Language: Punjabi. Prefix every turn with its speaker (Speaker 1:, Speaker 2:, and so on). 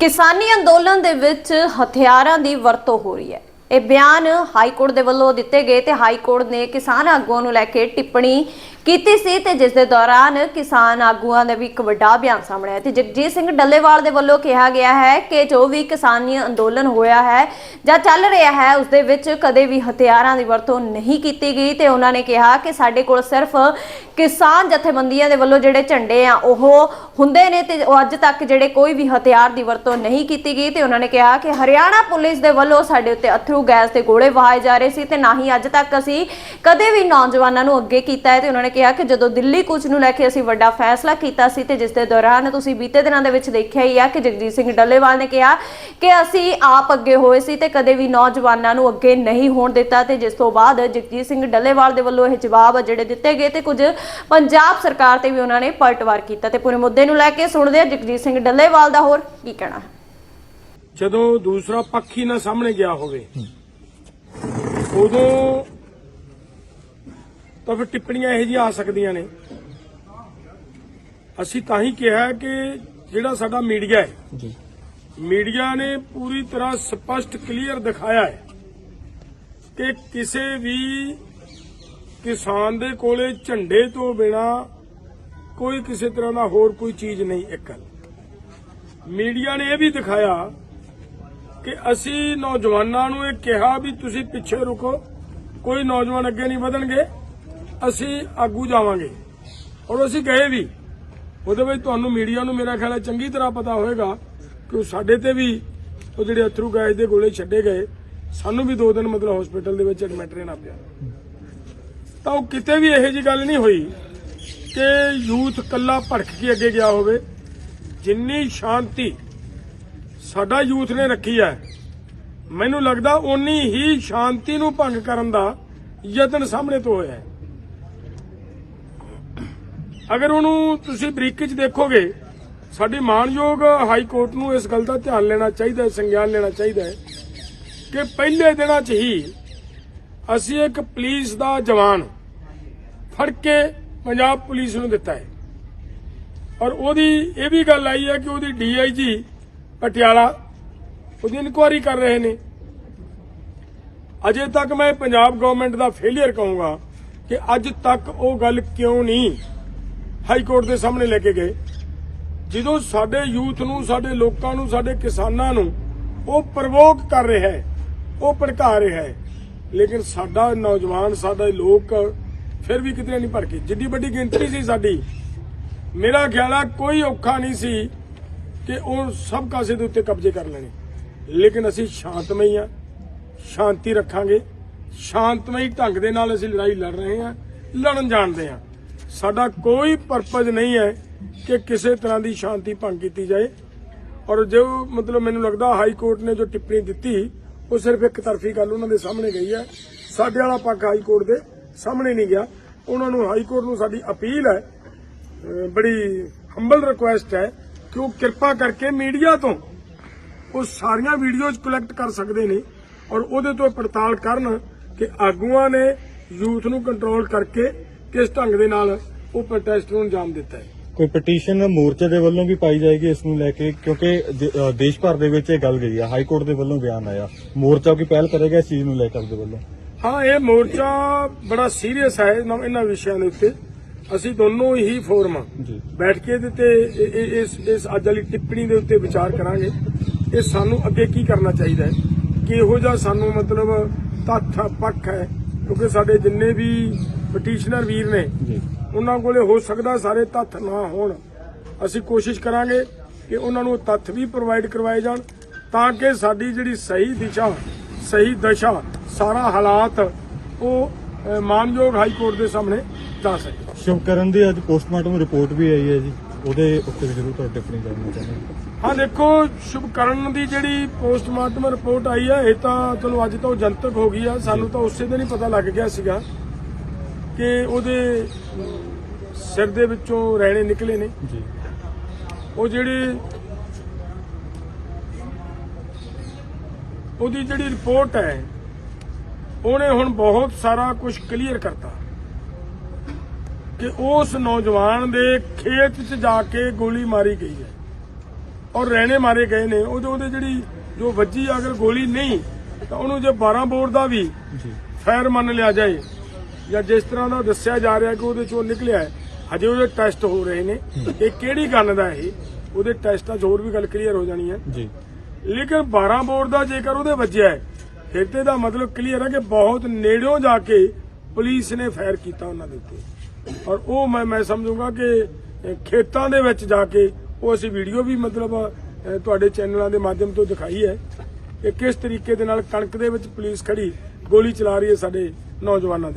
Speaker 1: ਕਿਸਾਨੀ ਅੰਦੋਲਨ ਦੇ ਵਿੱਚ ਹਥਿਆਰਾਂ ਦੀ ਵਰਤੋਂ ਹੋ ਰਹੀ ਹੈ। ਇਹ ਬਿਆਨ ਹਾਈ ਕੋਰਟ ਦੇ ਵੱਲੋਂ ਦਿੱਤੇ ਗਏ ਤੇ ਹਾਈ ਕੋਰਟ ਨੇ ਕਿਸਾਨ ਆਗੂਆਂ ਨੂੰ ਲੈ ਕੇ ਟਿੱਪਣੀ ਕੀਤੀ ਸੀ ਤੇ ਜਿਸ ਦੇ ਦੌਰਾਨ ਕਿਸਾਨ ਆਗੂਆਂ ਦਾ ਵੀ ਇੱਕ ਵੱਡਾ ਬਿਆਨ ਸਾਹਮਣੇ ਆਇਆ। ਤੇ ਜਗਜੀਤ ਸਿੰਘ ਡੱਲੇਵਾਲ ਦੇ ਵੱਲੋਂ ਕਿਹਾ ਗਿਆ ਹੈ ਕਿ ਜੋ ਵੀ ਕਿਸਾਨੀ ਅੰਦੋਲਨ ਹੋਇਆ ਹੈ ਜਾਂ ਚੱਲ ਰਿਹਾ ਹੈ, ਉਸ ਦੇ ਵਿੱਚ ਕਦੇ ਵੀ ਹਥਿਆਰਾਂ ਦੀ ਵਰਤੋਂ ਨਹੀਂ ਕੀਤੀ ਗਈ। ਤੇ ਉਹਨਾਂ ਨੇ ਕਿਹਾ ਕਿ ਸਾਡੇ ਕੋਲ ਸਿਰਫ ਕਿਸਾਨ ਜਥੇਬੰਦੀਆਂ ਦੇ ਵੱਲੋਂ ਜਿਹੜੇ ਝੰਡੇ ਆ, ਉਹ ਹੁੰਦੇ ਨੇ ਤੇ ਉਹ ਅੱਜ ਤੱਕ ਜਿਹੜੇ ਕੋਈ ਵੀ ਹਥਿਆਰ ਦੀ ਵਰਤੋਂ ਨਹੀਂ ਕੀਤੀ ਗਈ। ਤੇ ਉਹਨਾਂ ਨੇ ਕਿਹਾ ਕਿ ਹਰਿਆਣਾ ਪੁਲਿਸ ਦੇ ਵੱਲੋਂ ਸਾਡੇ ਉੱਤੇ ਅਥਰੂ ਗੈਸ ਦੇ ਗੋਲੇ ਵਹਾਏ ਜਾ ਰਹੇ ਸੀ ਤੇ ਨਾ ਹੀ ਅੱਜ ਤੱਕ ਅਸੀਂ ਕਦੇ ਵੀ ਨੌਜਵਾਨਾਂ ਨੂੰ ਅੱਗੇ ਕੀਤਾ ਹੈ। ਤੇ ਉਹਨਾਂ ਨੇ ਕਿਹਾ ਕਿ ਜਦੋਂ ਦਿੱਲੀ ਕੂਚ ਨੂੰ ਲੈ ਕੇ ਅਸੀਂ ਵੱਡਾ ਫੈਸਲਾ ਕੀਤਾ ਸੀ ਤੇ ਜਿਸ ਦੇ ਦੌਰਾਨ ਤੁਸੀਂ ਬੀਤੇ ਦਿਨਾਂ ਦੇ ਵਿੱਚ ਦੇਖਿਆ ਹੀ ਆ ਕਿ ਜਗਜੀਤ ਸਿੰਘ ਡੱਲੇਵਾਲ ਨੇ ਕਿਹਾ ਕਿ ਅਸੀਂ ਆਪ ਅੱਗੇ ਹੋਏ ਸੀ ਤੇ ਕਦੇ ਵੀ ਨੌਜਵਾਨਾਂ ਨੂੰ ਅੱਗੇ ਨਹੀਂ ਹੋਣ ਦਿੱਤਾ ਤੇ ਜਿਸ ਤੋਂ ਬਾਅਦ ਜਗਜੀਤ ਸਿੰਘ ਡੱਲੇਵਾਲ ਦੇ ਵੱਲੋਂ ਇਹ ਜਵਾਬ ਜਿਹੜੇ ਦਿੱਤੇ ਗਏ ਤੇ ਕੁਝ ਪੰਜਾਬ ਸਰਕਾਰ ਤੇ ਵੀ ਉਹਨਾਂ ਨੇ ਪਲਟਵਾਰ ਕੀਤਾ ਤੇ ਪੂਰੇ ਮੁੱਦੇ ਨੂੰ ਲੈ ਕੇ ਸੁਣਦੇ ਆ ਜਗਜੀਤ ਸਿੰਘ ਡੱਲੇਵਾਲ ਦਾ ਹੋਰ ਕੀ ਕਹਿਣਾ ਹੈ।
Speaker 2: ਜਦੋਂ ਦੂਸਰਾ ਪੱਖ ਹੀ ਨਾ ਸਾਹਮਣੇ ਗਿਆ ਹੋਵੇ ਉਦੋਂ ਤਾਂ ਫਿਰ ਟਿੱਪਣੀਆਂ ਇਹੋ ਜਿਹੀਆਂ ਆ ਸਕਦੀਆਂ ਨੇ। ਅਸੀਂ ਤਾਂ ਹੀ ਕਿਹਾ ਕਿ ਜਿਹੜਾ ਸਾਡਾ ਮੀਡੀਆ ਹੈ
Speaker 3: ਜੀ।
Speaker 2: ਮੀਡੀਆ ਨੇ ਪੂਰੀ ਤਰ੍ਹਾਂ ਸਪਸ਼ਟ ਕਲੀਅਰ ਦਿਖਾਇਆ ਹੈ ਕਿ ਕਿਸੇ ਵੀ ਕਿਸਾਨ ਦੇ ਕੋਲੇ ਝੰਡੇ ਤੋਂ ਬਿਨਾ ਕੋਈ ਕਿਸੇ ਤਰ੍ਹਾਂ ਦਾ ਹੋਰ ਕੋਈ ਚੀਜ਼ ਨਹੀਂ ਇੱਕ। ਗੱਲ ਮੀਡੀਆ ਨੇ ਇਹ ਵੀ ਦਿਖਾਇਆ ਕਿ ਅਸੀਂ ਨੌਜਵਾਨਾਂ ਨੂੰ ਇਹ ਕਿਹਾ ਵੀ ਤੁਸੀਂ ਪਿੱਛੇ ਰੁਕੋ ਕੋਈ ਨੌਜਵਾਨ ਅੱਗੇ ਨਹੀਂ ਵਧਣਗੇ। ਅਸੀਂ ਆਗੂ ਜਾਵਾਂਗੇ। ਔਰ ਅਸੀਂ ਗਏ ਵੀ। ਉਹਦੇ ਵਿੱਚ ਤੁਹਾਨੂੰ ਮੀਡੀਆ ਨੂੰ ਮੇਰਾ ਖਿਆਲ ਹੈ ਚੰਗੀ ਤਰ੍ਹਾਂ ਪਤਾ ਹੋਵੇਗਾ ਕਿ ਉਹ ਸਾਡੇ ਤੇ ਵੀ ਉਹ ਜਿਹੜੇ ਅਥਰੂ ਗੈਸ ਦੇ ਗੋਲੇ ਛੱਡੇ ਗਏ। ਸਾਨੂੰ ਵੀ ਦੋ ਦਿਨ ਮਤਲਬ ਹਸਪੀਟਲ ਦੇ ਵਿੱਚ ਐਡਮਿਟ ਰਹਿਣਾ ਪਿਆ। ਤਾਂ ਉਹ ਕਿਤੇ ਵੀ ਇਹੋ ਜੀ ਗੱਲ ਨਹੀਂ ਹੋਈ ਕਿ ਯੂਥ ਕੱਲਾ ਭੜਕ ਕੇ ਅੱਗੇ ਗਿਆ ਹੋਵੇ। ਜਿੰਨੀ ਸ਼ਾਂਤੀ ਸਾਡਾ ਯੂਥ ਨੇ ਰੱਖੀ ਹੈ। ਮੈਨੂੰ ਲੱਗਦਾ ਓਨੀ ਹੀ ਸ਼ਾਂਤੀ ਨੂੰ ਭੰਗ ਕਰਨ ਦਾ ਯਤਨ ਸਾਹਮਣੇ ਤੋਂ ਹੋਇਆ ਹੈ। ਅਗਰ ਉਹਨੂੰ ਤੁਸੀਂ ਬਰੀਕੀ 'ਚ ਦੇਖੋਗੇ, ਸਾਡੀ ਮਾਨਯੋਗ ਹਾਈ ਕੋਰਟ ਨੂੰ ਇਸ ਗੱਲ ਦਾ ਧਿਆਨ ਲੈਣਾ ਚਾਹੀਦਾ ਹੈ, ਸੰਗਿਆਨ ਲੈਣਾ ਚਾਹੀਦਾ ਹੈ ਕਿ ਪਹਿਲੇ ਦਿਨਾਂ 'ਚ ਹੀ ਅਸੀਂ ਇੱਕ ਪੁਲਿਸ ਦਾ ਜਵਾਨ ਫੜ ਕੇ ਪੰਜਾਬ ਪੁਲਿਸ ਨੂੰ ਦਿੱਤਾ ਹੈ। ਔਰ ਉਹਦੀ ਇਹ ਵੀ ਗੱਲ ਆਈ ਹੈ ਕਿ ਉਹਦੀ ਡੀਆਈਜੀ ਪਟਿਆਲਾ ਉਹਦੀ ਇਨਕੁਆਇਰੀ ਕਰ ਰਹੇ ਨੇ। ਅਜੇ ਤੱਕ ਮੈਂ ਪੰਜਾਬ ਗਵਰਨਮੈਂਟ ਦਾ ਫੇਲਿਅਰ ਕਹੂੰਗਾ ਕਿ ਅੱਜ ਤੱਕ ਉਹ ਗੱਲ ਕਿਉਂ ਨਹੀਂ ਹਾਈ ਕੋਰਟ ਦੇ ਸਾਹਮਣੇ ਲੈ ਕੇ ਗਏ। ਜਦੋਂ ਸਾਡੇ ਯੂਥ ਨੂੰ, ਸਾਡੇ ਲੋਕਾਂ ਨੂੰ, ਸਾਡੇ ਕਿਸਾਨਾਂ ਨੂੰ ਉਹ ਪ੍ਰਵੋਕ ਕਰ ਰਿਹਾ ਹੈ, ਉਹ ਭੜਕਾ ਰਿਹਾ ਹੈ, ਲੇਕਿਨ ਸਾਡਾ ਨੌਜਵਾਨ, ਸਾਡਾ ਲੋਕ ਫਿਰ ਵੀ ਕਿਤੇ ਨਹੀਂ ਭੜਕੇ। ਜਿੱਡੀ ਵੱਡੀ ਗਿਣਤੀ ਸੀ ਸਾਡੀ, ਮੇਰਾ ਖਿਆਲ ਆ ਕੋਈ ਔਖਾ ਨਹੀਂ ਸੀ ਕਿ ਉਹ ਸਭ ਕਾਸੇ ਦੇ ਉੱਤੇ ਕਬਜ਼ੇ ਕਰ ਲੈਣੇ। ਲੇਕਿਨ ਅਸੀਂ ਸ਼ਾਂਤਮਈ ਆ, ਸ਼ਾਂਤੀ ਰੱਖਾਂਗੇ, ਸ਼ਾਂਤਮਈ ਢੰਗ ਦੇ ਨਾਲ ਅਸੀਂ ਲੜਾਈ ਲੜ ਰਹੇ ਹਾਂ, ਲੜਨ ਜਾਣਦੇ ਹਾਂ। ਸਾਡਾ ਕੋਈ ਪਰਪਸ ਨਹੀਂ ਹੈ ਕਿ ਕਿਸੇ ਤਰ੍ਹਾਂ ਦੀ ਸ਼ਾਂਤੀ ਭੰਗ ਕੀਤੀ ਜਾਏ। ਔਰ ਜੋ ਮਤਲਬ ਮੈਨੂੰ ਲੱਗਦਾ ਹਾਈ ਕੋਰਟ ਨੇ ਜੋ ਟਿੱਪਣੀ ਦਿੱਤੀ, ਉਹ ਸਿਰਫ ਇੱਕ ਤਰਫੀ ਗੱਲ ਉਹਨਾਂ ਦੇ ਸਾਹਮਣੇ ਗਈ ਹੈ। ਸਾਡੇ ਵਾਲਾ ਪੱਖ ਹਾਈ ਕੋਰਟ ਦੇ ਸਾਹਮਣੇ ਨਹੀਂ ਗਿਆ। ਉਹਨਾਂ ਨੂੰ ਹਾਈ ਕੋਰਟ ਨੂੰ ਸਾਡੀ ਅਪੀਲ ਹੈ ਬੜੀ ਹੰਬਲ ਰਿਕੁਐਸਟ ਹੈ ਕਿ ਉਹ ਕਿਰਪਾ ਕਰਕੇ ਮੀਡੀਆ ਤੋਂ ਉਹ ਸਾਰੀਆਂ ਵੀਡੀਓਜ਼ ਕਲੈਕਟ ਕਰ ਸਕਦੇ ਨੇ ਔਰ ਉਹਦੇ ਤੋਂ ਪੜਤਾਲ ਕਰਨ ਕਿ ਆਗੂਆਂ ਨੇ ਯੂਥ ਨੂੰ ਕੰਟਰੋਲ ਕਰਕੇ ਕਿਸ ਢੰਗ ਦੇ ਨਾਲ ਉਹ ਪ੍ਰੋਟੈਸਟ ਨੂੰ ਅੰਜਾਮ ਦਿੱਤਾ ਹੈ?
Speaker 3: ਕੋਈ ਪਟੀਸ਼ਨ ਮੋਰਚੇ ਦੇ ਵੱਲੋਂ ਵੀ ਪਾਈ ਜਾਏਗੀ ਇਸ ਨੂੰ ਲੈ ਕੇ ਕਿਉਂਕਿ ਦੇ- ਦੇਸ਼ ਭਰ ਦੇ ਵਿੱਚ ਇਹ ਗੱਲ ਗਈ ਆ ਹਾਈ ਕੋਰਟ ਦੇ ਵੱਲੋਂ ਬਿਆਨ ਆਇਆ। ਮੋਰਚਾ ਕੋਈ ਪਹਿਲ ਕਰੇਗਾ ਇਸ ਚੀਜ਼ ਨੂੰ ਲੈ ਕੇ ਆਪਦੇ ਵੱਲੋਂ?
Speaker 2: ਹਾਂ ਇਹ ਮੋਰਚਾ ਬੜਾ ਸੀਰੀਅਸ ਹੈ ਇਹਨਾਂ ਵਿਸ਼ਿਆਂ ਦੇ ਉੱਤੇ। ਅਸੀਂ ਦੋਨੋਂ ਹੀ ਫੋਰਮ ਬੈਠ ਕੇ ਇਹਦੇ ਤੇ ਇਸ ਇਸ ਅੱਜ ਵਾਲੀ ਟਿੱਪਣੀ ਦੇ ਉੱਤੇ ਵਿਚਾਰ ਕਰਾਂਗੇ। ਇਹ ਸਾਨੂੰ ਅੱਗੇ ਕੀ ਕਰਨਾ ਚਾਹੀਦਾ ਹੈ? ਕਿ ਇਹੋ ਜਿਹਾ ਸਾਨੂੰ ਮਤਲਬ ਤੱਥ ਪੱਖ ਹੈ? ਕਿਉਂਕਿ ਸਾਡੇ ਜਿੰਨੇ ਵੀ ਪਟੀਸ਼ਨਰ ਵੀਰ ਨੇ। ਉਹਨਾਂ ਕੋਲੇ ਹੋ ਸਕਦਾ ਸਾਰੇ ਤੱਥ ਨਾ ਹੋਣ। ਅਸੀਂ ਕੋਸ਼ਿਸ਼ ਕਰਾਂਗੇ ਕਿ ਉਹਨਾਂ ਨੂੰ ਤੱਥ ਵੀ ਪ੍ਰੋਵਾਈਡ ਕਰਵਾਏ ਜਾਣ ਤਾਂ ਕਿ ਸਾਡੀ ਜਿਹੜੀ ਸਹੀ ਦਿਸ਼ਾ ਸਹੀ ਦਸ਼ਾ ਸਾਰਾ ਹਾਲਾਤ ਉਹ ਮਾਨਯੋਗ ਹਾਈ ਕੋਰਟ ਦੇ ਸਾਹਮਣੇ ਜਾ ਸਕੇ।
Speaker 3: ਸ਼ੁਭਕਰਨ ਦੀ ਅੱਜ ਪੋਸਟਮਾਰਟਮ ਰਿਪੋਰਟ ਵੀ ਆਈ ਹੈ ਜੀ। ਉਹਦੇ ਉੱਤੇ ਵੀ ਜ਼ਰੂਰ ਤੁਹਾਡੀ ਟਿੱਪਣੀ ਕਰਨਾ ਚਾਹੁੰਦਾ
Speaker 2: ਹਾਂ ਦੇਖੋ ਸ਼ੁਭਕਰਨ ਦੀ ਜਿਹੜੀ ਪੋਸਟਮਾਰਟਮ ਰਿਪੋਰਟ ਆਈ ਹੈ ਇਹ ਤਾਂ ਚਲੋ ਅੱਜ ਤਾਂ ਉਹ ਜਨਤਕ ਹੋ ਗਈ ਆ। ਸਾਨੂੰ ਤਾਂ ਉਸੇ ਦਿਨ ਹੀ ਪਤਾ ਲੱਗ ਗਿਆ ਸੀਗਾ ਕਿ ਉਹਦੇ ਸਿਰ ਦੇ ਵਿੱਚੋਂ ਰੈਣੇ ਨਿਕਲੇ ਨੇ।
Speaker 3: ਜੀ।
Speaker 2: ਉਹ ਜਿਹੜੀ ਉਹਦੀ ਜਿਹੜੀ ਰਿਪੋਰਟ ਹੈ ਉਹਨੇ ਹੁਣ ਬਹੁਤ ਸਾਰਾ ਕੁਝ ਕਲੀਅਰ ਕਰਤਾ ਕਿ ਉਸ ਨੌਜਵਾਨ ਦੇ ਖੇਤ 'ਚ ਜਾ ਕੇ ਗੋਲੀ ਮਾਰੀ ਗਈ ਹੈ ਔਰ ਰਹਿਣੇ ਮਾਰੇ ਗਏ ਨੇ। ਉਹਦੇ ਉਹਦੇ ਜਿਹੜੀ ਜੋ ਵੱਜੀ ਅਗਰ ਗੋਲੀ ਨਹੀਂ ਤਾਂ ਉਹਨੂੰ ਜੇ 12 ਬੋਰ ਦਾ ਵੀ
Speaker 3: ਜੀ।
Speaker 2: ਫਾਇਰ ਮੰਨ ਲਿਆ ਜਾਏ ਜਾਂ ਜਿਸ ਤਰ੍ਹਾਂ ਦਾ ਦੱਸਿਆ ਜਾ ਰਿਹਾ ਕਿ ਉਹਦੇ ਚੋਂ ਨਿਕਲਿਆ ਹੈ ਹਜੇ ਉਹਦੇ ਟੈਸਟ ਹੋ ਰਹੇ ਨੇ। ਇਹ ਕਿਹੜੀ ਗਨ ਦਾ ਇਹ? ਉਹਦੇ ਟੈਸਟਾਂ 'ਚ ਹੋਰ ਵੀ ਗੱਲ ਕਲੀਅਰ ਹੋ ਜਾਣੀ ਹੈ।
Speaker 3: ਜੀ।
Speaker 2: ਲੇਕਿਨ 12 ਬੋਰ ਦਾ ਜੇਕਰ ਉਹਦੇ ਵੱਜਿਆ ਹੈ ਫਿਰ ਤੇ ਦਾ ਮਤਲਬ ਕਲੀਅਰ ਹੈ ਕਿ ਬਹੁਤ ਨੇੜਿਓਂ ਜਾ ਕੇ ਪੁਲਿਸ ਨੇ ਫਾਇਰ ਕੀਤਾ ਉਹਨਾਂ ਦੇ ਉੱਤੇ। ਔਰ ਉਹ ਮੈਂ ਮੈਂ ਸਮਝੂੰਗਾ ਕਿ ਖੇਤਾਂ ਦੇ ਵਿੱਚ ਜਾ ਕੇ ਉਹ ਅਸੀਂ ਵੀਡੀਓ ਵੀ ਮਤਲਬ ਤੁਹਾਡੇ ਚੈਨਲਾਂ ਦੇ ਮਾਧਿਅਮ ਤੋਂ ਦਿਖਾਈ ਹੈ ਕਿ ਕਿਸ ਤਰੀਕੇ ਦੇ ਨਾਲ ਕਣਕ ਦੇ ਵਿੱਚ ਪੁਲਿਸ ਖੜੀ ਗੋਲੀ ਚਲਾ ਰਹੀ ਹੈ ਸਾਡੇ ਨੌਜਵਾਨਾਂ ਦੇ।